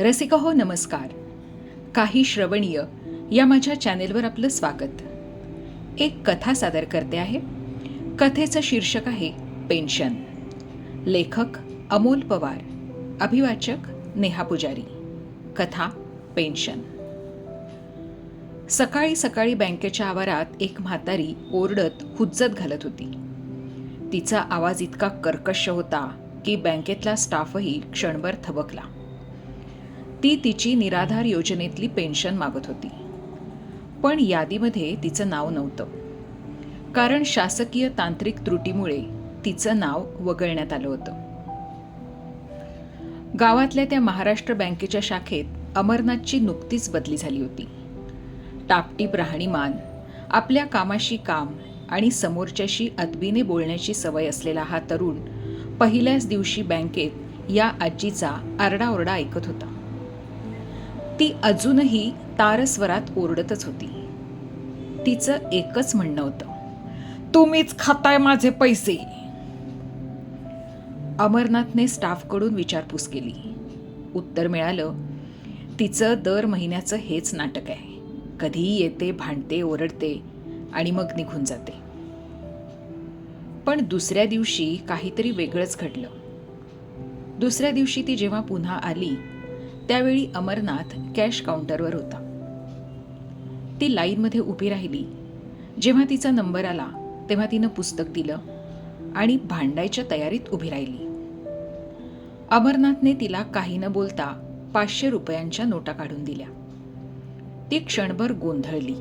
रसिका हो नमस्कार. काही श्रवणीय या माझ्या चॅनेलवर आपलं स्वागत. एक कथा सादर करते आहे. कथेचं शीर्षक आहे पेन्शन. लेखक अमोल पवार. अभिवाचक नेहा पुजारी. कथा पेन्शन. सकाळी सकाळी बँकेच्या आवारात एक म्हातारी ओरडत हुज्जत घालत होती. तिचा आवाज इतका कर्कश होता की बँकेतला स्टाफही क्षणभर थबकला. ती तिची निराधार योजनेतली पेन्शन मागत होती. पण यादीमध्ये तिचं नाव नव्हतं. कारण शासकीय तांत्रिक त्रुटीमुळे तिचं नाव वगळण्यात आलं होतं. गावातल्या त्या महाराष्ट्र बँकेच्या शाखेत अमरनाथची नुकतीच बदली झाली होती. टापटीप राहणीमान आपल्या कामाशी काम आणि समोरच्याशी अदबीने बोलण्याची सवय असलेला हा तरुण पहिल्याच दिवशी बँकेत या आजीचा आरडाओरडा ऐकत होता. ती अजूनही तारस्वरात ओरडतच होती. तिचं एकच म्हणणं होतं तुम्हीच खाताय माझे पैसे. अमरनाथने स्टाफकडून विचारपूस केली. उत्तर मिळालं तिचं दर महिन्याचं हेच नाटक आहे. कधीही येते भांडते ओरडते आणि मग निघून जाते. पण दुसऱ्या दिवशी काहीतरी वेगळंच घडलं. दुसऱ्या दिवशी ती जेव्हा पुन्हा आली त्यावेळी अमरनाथ कॅश काउंटरवर होता. ती लाईनमध्ये उभी राहिली. जेव्हा तिचा नंबर आला तेव्हा तिनं पुस्तक दिलं आणि भांडायच्या तयारीत उभी राहिली. अमरनाथने तिला काही न बोलता पाचशे रुपयांच्या नोटा काढून दिल्या. ती क्षणभर गोंधळली.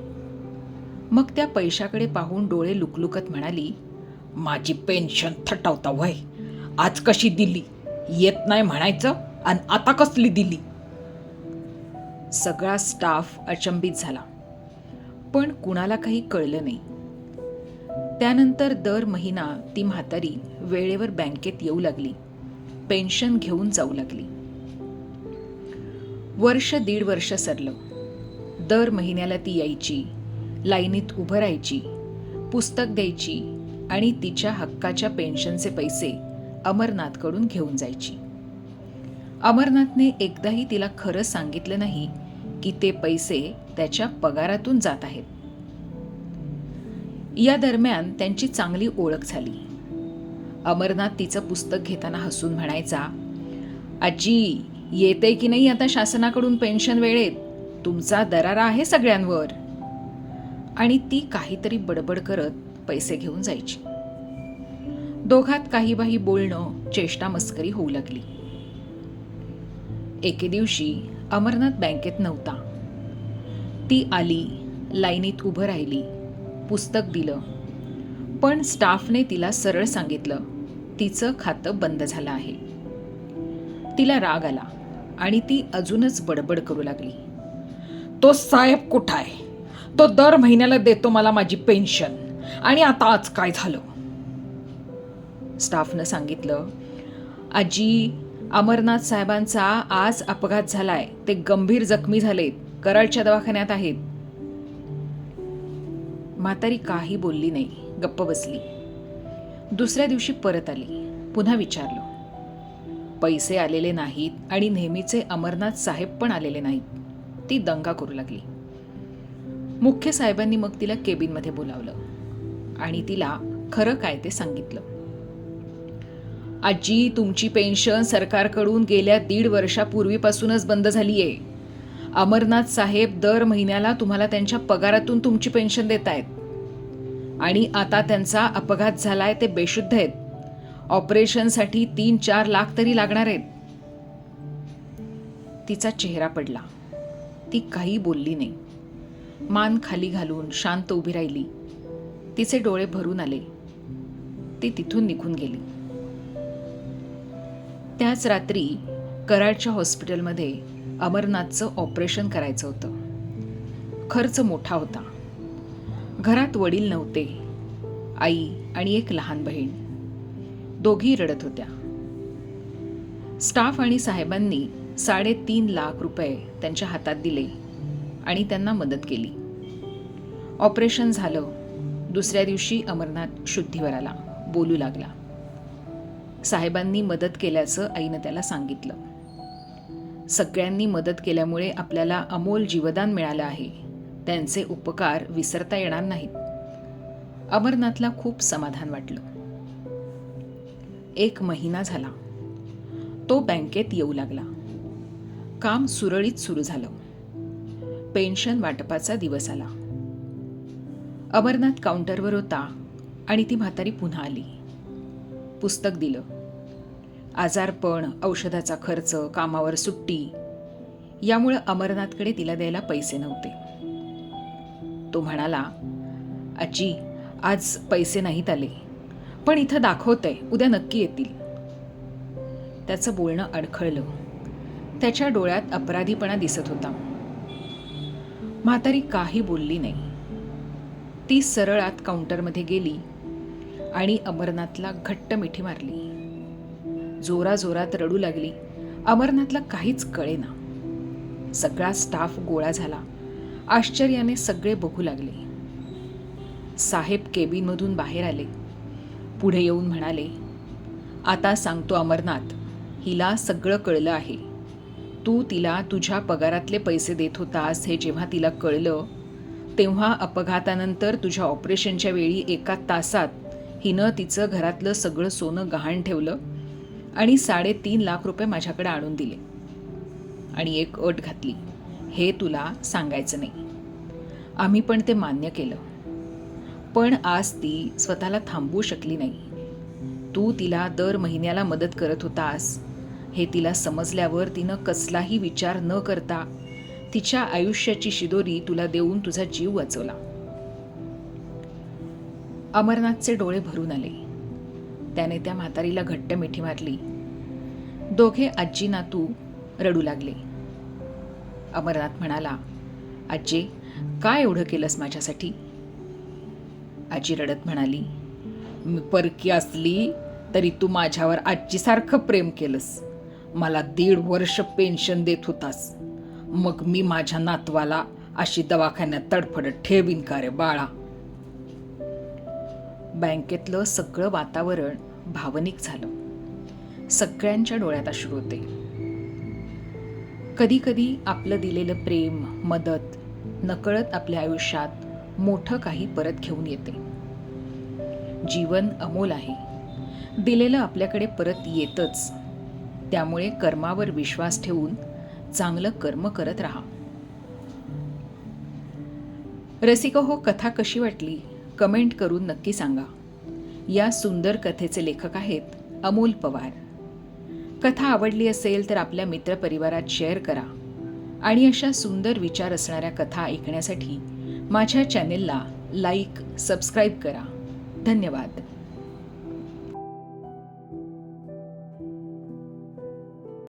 मग त्या पैशाकडे पाहून डोळे लुकलुकत म्हणाली माझी पेन्शन थटवता वय. आज कशी दिली? येत नाही म्हणायचं आणि आता कसली दिली? सगळा स्टाफ अचंबित झाला. पण कुणाला काही कळलं नाही. त्यानंतर दर महिना ती म्हातारी वेळेवर बँकेत येऊ लागली. पेन्शन घेऊन जाऊ लागली. वर्ष दीड वर्ष सरलं. दर महिन्याला ती यायची लाईनीत उभं राहायची पुस्तक द्यायची आणि तिच्या हक्काच्या पेन्शनचे पैसे अमरनाथकडून घेऊन जायची. अमरनाथने एकदाही तिला खरं सांगितलं नाही की ते पैसे त्याच्या पगारातून जात आहेत. या दरम्यान त्यांची चांगली ओळख झाली. अमरनाथ तिचं पुस्तक घेताना हसून म्हणायचा आजी येते की नाही आता शासनाकडून पेन्शन वेळेत? तुमचा दरारा आहे सगळ्यांवर. आणि ती काहीतरी बडबड करत पैसे घेऊन जायची. दोघात काही बाही बोलणं चेष्टा मस्करी होऊ लागली. एके दिवशी अमरनाथ बँकेत नव्हता. ती आली लाईनीत उभं राहिली पुस्तक दिलं. पण स्टाफने तिला सरळ सांगितलं तिचं खातं बंद झालं आहे. तिला राग आला आणि ती अजूनच बडबड करू लागली. तो साहेब कुठं आहे? तो दर महिन्याला देतो मला माझी पेन्शन. आणि आता आज काय झालं? स्टाफनं सांगितलं आजी अमरनाथ साहेबांचा आज अपघात झालाय. ते गंभीर जखमी झालेत. कराडच्या दवाखान्यात आहेत. म्हातारी काही बोलली नाही. गप्प बसली. दुसऱ्या दिवशी परत आली. पुन्हा विचारलं. पैसे आलेले नाहीत आणि नेहमीचे अमरनाथ साहेब पण आलेले नाहीत. ती दंगा करू लागली. मुख्य साहेबांनी मग तिला केबिनमध्ये बोलावलं. आणि तिला खरं काय ते सांगितलं. आजी तुमची पेन्शन सरकारकडून गेल्या दीड वर्षापूर्वीपासूनच बंद झाली आहे अमरनाथ साहेब दर महिन्याला तुम्हाला त्यांच्या पगारातून तुमची पेन्शन देत आहेत आणि आता त्यांचा अपघात झालाय ते बेशुद्ध आहेत. ऑपरेशनसाठी तीन चार लाख तरी लागणार आहेत. तिचा चेहरा पडला. ती काही बोलली नाही. मान खाली घालून शांत उभी राहिली. तिचे डोळे भरून आले. ती तिथून निघून गेली. त्याच रात्री कराडच्या हॉस्पिटलमध्ये अमरनाथचं ऑपरेशन करायचं होतं. खर्च मोठा होता. घरात वडील नव्हते. आई आणि एक लहान बहीण. दोघी रडत होत्या. स्टाफ आणि साहेबांनी साडेतीन लाख रुपये त्यांच्या हातात दिले आणि त्यांना मदत केली. ऑपरेशन झालं. दुसऱ्या दिवशी अमरनाथ शुद्धीवर आला बोलू लागला. साहेबांनी मदत केल्याचं आईनं त्याला सांगितलं. सगळ्यांनी मदत केल्यामुळे आपल्याला अमोल जीवदान मिळालं आहे. त्यांचे उपकार विसरता येणार नाहीत. अमरनाथला खूप समाधान वाटलं. एक महिना झाला. तो बँकेत येऊ लागला. काम सुरळीत सुरू झालं. पेन्शन वाटपाचा दिवस आला. अमरनाथ काउंटरवर होता आणि ती म्हातारी पुन्हा आली. पुस्तक दिलं. आजारपण औषधाचा खर्च कामावर सुट्टी यामुळं अमरनाथकडे तिला द्यायला पैसे नव्हते. तो म्हणाला आजी आज पैसे नाहीत आले पण इथं दाखवतंय उद्या नक्की येतील. त्याचं बोलणं अडखळलं. त्याच्या डोळ्यात अपराधीपणा दिसत होता. म्हातारी काही बोलली नाही. ती सरळ आत काउंटरमध्ये गेली आणि अमरनाथला घट्ट मिठी मारली. जोराजोरात रडू लागली. अमरनाथला काहीच कळेना. सगळा स्टाफ गोळा झाला. आश्चर्याने सगळे बघू लागले. साहेब केबिनमधून बाहेर आले. पुढे येऊन म्हणाले आता सांगतो अमरनाथ हिला सगळं कळलं आहे. तू तिला तुझ्या पगारातले पैसे देत होतास हे जेव्हा तिला कळलं तेव्हा अपघातानंतर तुझ्या ऑपरेशनच्या वेळी एका तासात हिनं तिचं घरातलं सगळं सोनं गहाण ठेवलं आणि साडेतीन लाख रुपये माझ्याकडे आणून दिले. आणि एक अट घातली. हे तुला सांगायचं नाही. आम्ही पण ते मान्य केलं. पण आज ती स्वतःला थांबवू शकली नाही. तू तिला दर महिन्याला मदत करत होतास. हे तिला समजल्यावर तिनं कसलाही विचार न करता तिच्या आयुष्याची शिदोरी तुला देऊन तुझा जीव वाचवला. अमरनाथचे डोळे भरून आले. त्याने त्या म्हातारीला घट्ट मिठी मारली. दोघे आजी नातू रडू लागले. अमरनाथ म्हणाला आजी काय एवढं केलंस माझ्यासाठी? आजी रडत म्हणाली मी परकी असली तरी तू माझ्यावर आजीसारखं प्रेम केलंस. मला दीड वर्ष पेन्शन देत होतास. मग मी माझ्या नातवाला अशी दवाखान्यात तडफडत ठेवीन का रे बाळा? बँकेतलं सगळं वातावरण भावनिक झालं. सगळ्यांच्या डोळ्यात अश्रू होते. कधी कधी आपलं दिलेलं प्रेम मदत नकळत आपल्या आयुष्यात मोठं काही परत घेऊन येते. जीवन अमोल आहे. दिलेलं आपल्याकडे परत येतच. त्यामुळे कर्मावर विश्वास ठेवून चांगलं कर्म करत राहा. रसिक हो कथा कशी वाटली? कमेंट करून नक्की सांगा. या सुंदर कथेचे लेखक आहेत अमोल पवार. कथा आवडली असेल तर आपल्या मित्रपरिवारात शेअर करा. आणि अशा सुंदर विचार असणाऱ्या कथा ऐकण्यासाठी माझ्या चॅनेलला लाईक सबस्क्राईब करा. धन्यवाद.